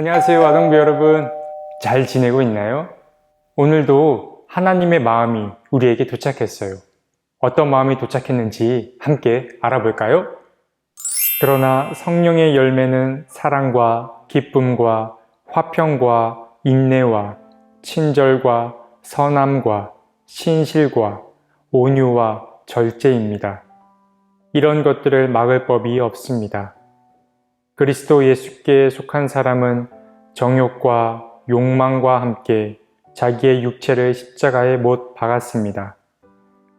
안녕하세요, 아동부 여러분. 잘 지내고 있나요? 오늘도 하나님의 마음이 우리에게 도착했어요. 어떤 마음이 도착했는지 함께 알아볼까요? 그러나 성령의 열매는 사랑과 기쁨과 화평과 인내와 친절과 선함과 신실과 온유와 절제입니다. 이런 것들을 막을 법이 없습니다. 그리스도 예수께 속한 사람은 정욕과 욕망과 함께 자기의 육체를 십자가에 못 박았습니다.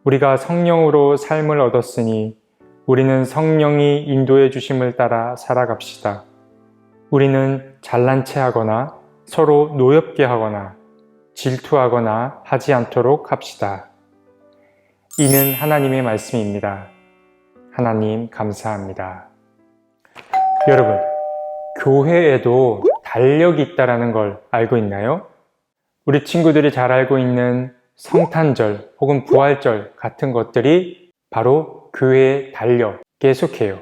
우리가 성령으로 삶을 얻었으니 우리는 성령이 인도해 주심을 따라 살아갑시다. 우리는 잘난 체 하거나 서로 노엽게 하거나 질투하거나 하지 않도록 합시다. 이는 하나님의 말씀입니다. 하나님 감사합니다. 여러분, 교회에도 달력이 있다라는 걸 알고 있나요? 우리 친구들이 잘 알고 있는 성탄절 혹은 부활절 같은 것들이 바로 교회의 달력에 속해요.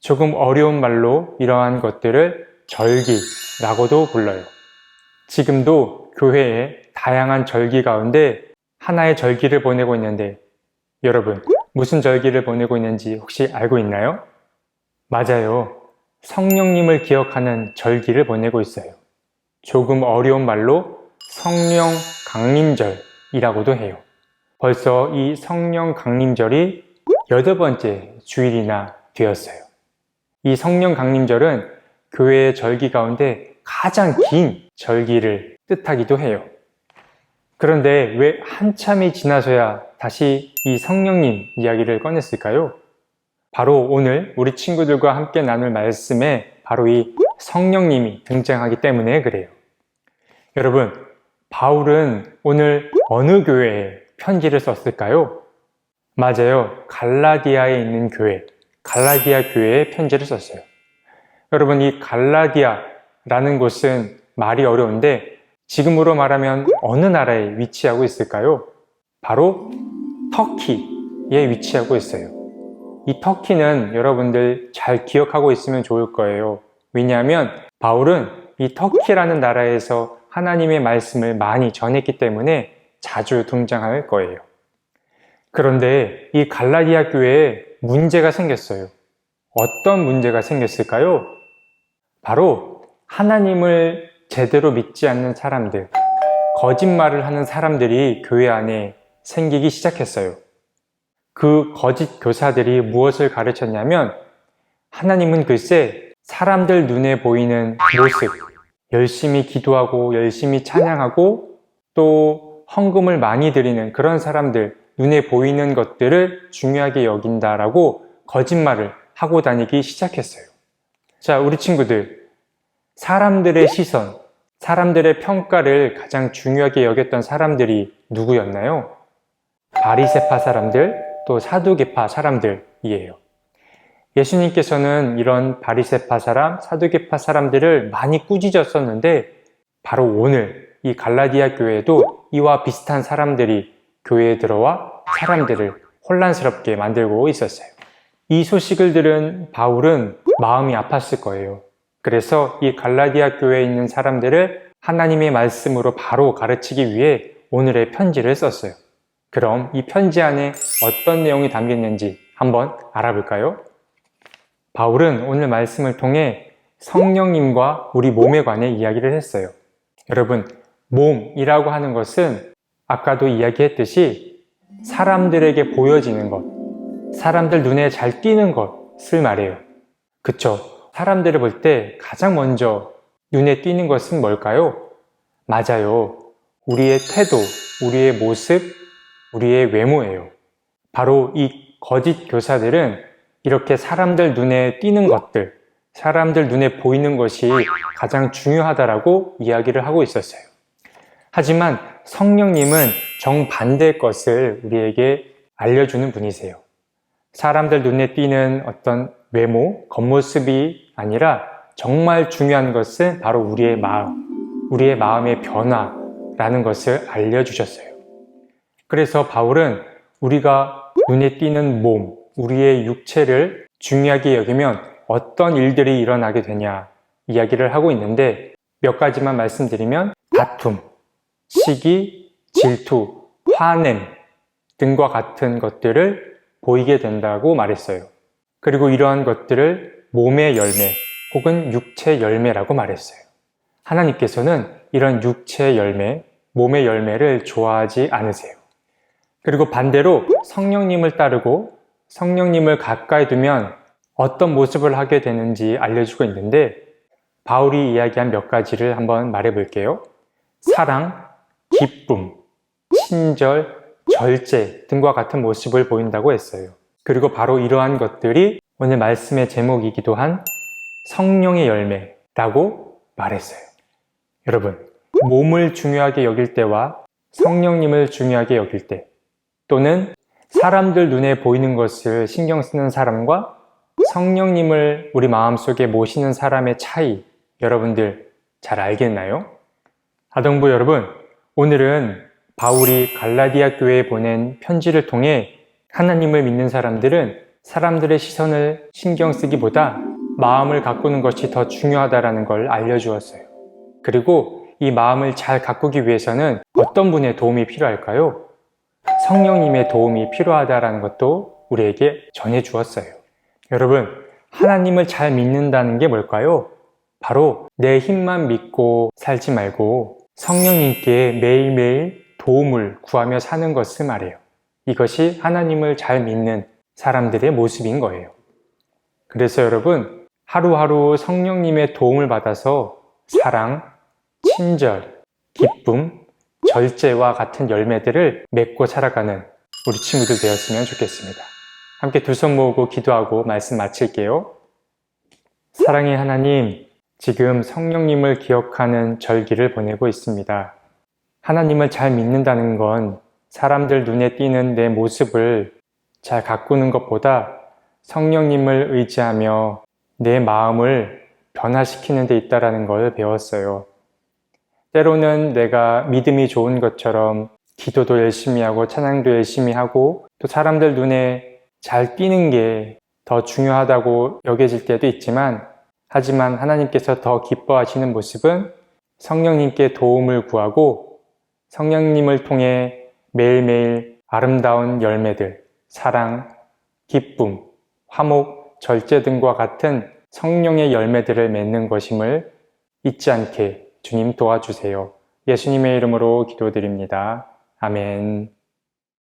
조금 어려운 말로 이러한 것들을 절기라고도 불러요. 지금도 교회에 다양한 절기 가운데 하나의 절기를 보내고 있는데 여러분 무슨 절기를 보내고 있는지 혹시 알고 있나요? 맞아요. 성령님을 기억하는 절기를 보내고 있어요. 조금 어려운 말로 성령 강림절이라고도 해요. 벌써 이 성령 강림절이 여덟 번째 주일이나 되었어요. 이 성령 강림절은 교회의 절기 가운데 가장 긴 절기를 뜻하기도 해요. 그런데 왜 한참이 지나서야 다시 이 성령님 이야기를 꺼냈을까요? 바로 오늘 우리 친구들과 함께 나눌 말씀에 바로 이 성령님이 등장하기 때문에 그래요. 여러분, 바울은 오늘 어느 교회에 편지를 썼을까요? 맞아요. 갈라디아에 있는 교회, 갈라디아 교회에 편지를 썼어요. 여러분, 이 갈라디아라는 곳은 말이 어려운데 지금으로 말하면 어느 나라에 위치하고 있을까요? 바로 터키에 위치하고 있어요. 이 터키는 여러분들 잘 기억하고 있으면 좋을 거예요. 왜냐하면 바울은 이 터키라는 나라에서 하나님의 말씀을 많이 전했기 때문에 자주 등장할 거예요. 그런데 이 갈라디아 교회에 문제가 생겼어요. 어떤 문제가 생겼을까요? 바로 하나님을 제대로 믿지 않는 사람들, 거짓말을 하는 사람들이 교회 안에 생기기 시작했어요. 그 거짓 교사들이 무엇을 가르쳤냐면 하나님은 글쎄 사람들 눈에 보이는 모습, 열심히 기도하고 열심히 찬양하고 또 헌금을 많이 드리는 그런 사람들 눈에 보이는 것들을 중요하게 여긴다라고 거짓말을 하고 다니기 시작했어요. 자, 우리 친구들. 사람들의 시선, 사람들의 평가를 가장 중요하게 여겼던 사람들이 누구였나요? 바리세파 사람들, 또 사두개파 사람들이에요. 예수님께서는 이런 바리세파 사람, 사두개파 사람들을 많이 꾸짖었었는데 바로 오늘 이 갈라디아 교회에도 이와 비슷한 사람들이 교회에 들어와 사람들을 혼란스럽게 만들고 있었어요. 이 소식을 들은 바울은 마음이 아팠을 거예요. 그래서 이 갈라디아 교회에 있는 사람들을 하나님의 말씀으로 바로 가르치기 위해 오늘의 편지를 썼어요. 그럼 이 편지 안에 어떤 내용이 담겼는지 한번 알아볼까요? 바울은 오늘 말씀을 통해 성령님과 우리 몸에 관해 이야기를 했어요. 여러분, 몸이라고 하는 것은 아까도 이야기했듯이 사람들에게 보여지는 것, 사람들 눈에 잘 띄는 것을 말해요. 그쵸? 사람들을 볼 때 가장 먼저 눈에 띄는 것은 뭘까요? 맞아요. 우리의 태도, 우리의 모습, 우리의 외모예요. 바로 이 거짓 교사들은 이렇게 사람들 눈에 띄는 것들, 사람들 눈에 보이는 것이 가장 중요하다라고 이야기를 하고 있었어요. 하지만 성령님은 정반대의 것을 우리에게 알려주는 분이세요. 사람들 눈에 띄는 어떤 외모, 겉모습이 아니라 정말 중요한 것은 바로 우리의 마음, 우리의 마음의 변화라는 것을 알려주셨어요. 그래서 바울은 우리가 눈에 띄는 몸, 우리의 육체를 중요하게 여기면 어떤 일들이 일어나게 되냐 이야기를 하고 있는데 몇 가지만 말씀드리면 다툼, 시기, 질투, 화냄 등과 같은 것들을 보이게 된다고 말했어요. 그리고 이러한 것들을 몸의 열매 혹은 육체 열매라고 말했어요. 하나님께서는 이런 육체 열매, 몸의 열매를 좋아하지 않으세요. 그리고 반대로 성령님을 따르고 성령님을 가까이 두면 어떤 모습을 하게 되는지 알려주고 있는데 바울이 이야기한 몇 가지를 한번 말해 볼게요. 사랑, 기쁨, 친절, 절제 등과 같은 모습을 보인다고 했어요. 그리고 바로 이러한 것들이 오늘 말씀의 제목이기도 한 성령의 열매라고 말했어요. 여러분, 몸을 중요하게 여길 때와 성령님을 중요하게 여길 때 또는 사람들 눈에 보이는 것을 신경 쓰는 사람과 성령님을 우리 마음속에 모시는 사람의 차이 여러분들 잘 알겠나요? 아동부 여러분, 오늘은 바울이 갈라디아 교회에 보낸 편지를 통해 하나님을 믿는 사람들은 사람들의 시선을 신경 쓰기보다 마음을 가꾸는 것이 더 중요하다라는 걸 알려주었어요. 그리고 이 마음을 잘 가꾸기 위해서는 어떤 분의 도움이 필요할까요? 성령님의 도움이 필요하다라는 것도 우리에게 전해 주었어요. 여러분, 하나님을 잘 믿는다는 게 뭘까요? 바로 내 힘만 믿고 살지 말고 성령님께 매일매일 도움을 구하며 사는 것을 말해요. 이것이 하나님을 잘 믿는 사람들의 모습인 거예요. 그래서 여러분, 하루하루 성령님의 도움을 받아서 사랑, 친절, 기쁨, 절제와 같은 열매들을 맺고 살아가는 우리 친구들 되었으면 좋겠습니다. 함께 두 손 모으고 기도하고 말씀 마칠게요. 사랑의 하나님, 지금 성령님을 기억하는 절기를 보내고 있습니다. 하나님을 잘 믿는다는 건 사람들 눈에 띄는 내 모습을 잘 가꾸는 것보다 성령님을 의지하며 내 마음을 변화시키는 데 있다라는 걸 배웠어요. 때로는 내가 믿음이 좋은 것처럼 기도도 열심히 하고 찬양도 열심히 하고 또 사람들 눈에 잘 띄는 게 더 중요하다고 여겨질 때도 있지만 하지만 하나님께서 더 기뻐하시는 모습은 성령님께 도움을 구하고 성령님을 통해 매일매일 아름다운 열매들, 사랑, 기쁨, 화목, 절제 등과 같은 성령의 열매들을 맺는 것임을 잊지 않게 주님 도와주세요. 예수님의 이름으로 기도드립니다. 아멘.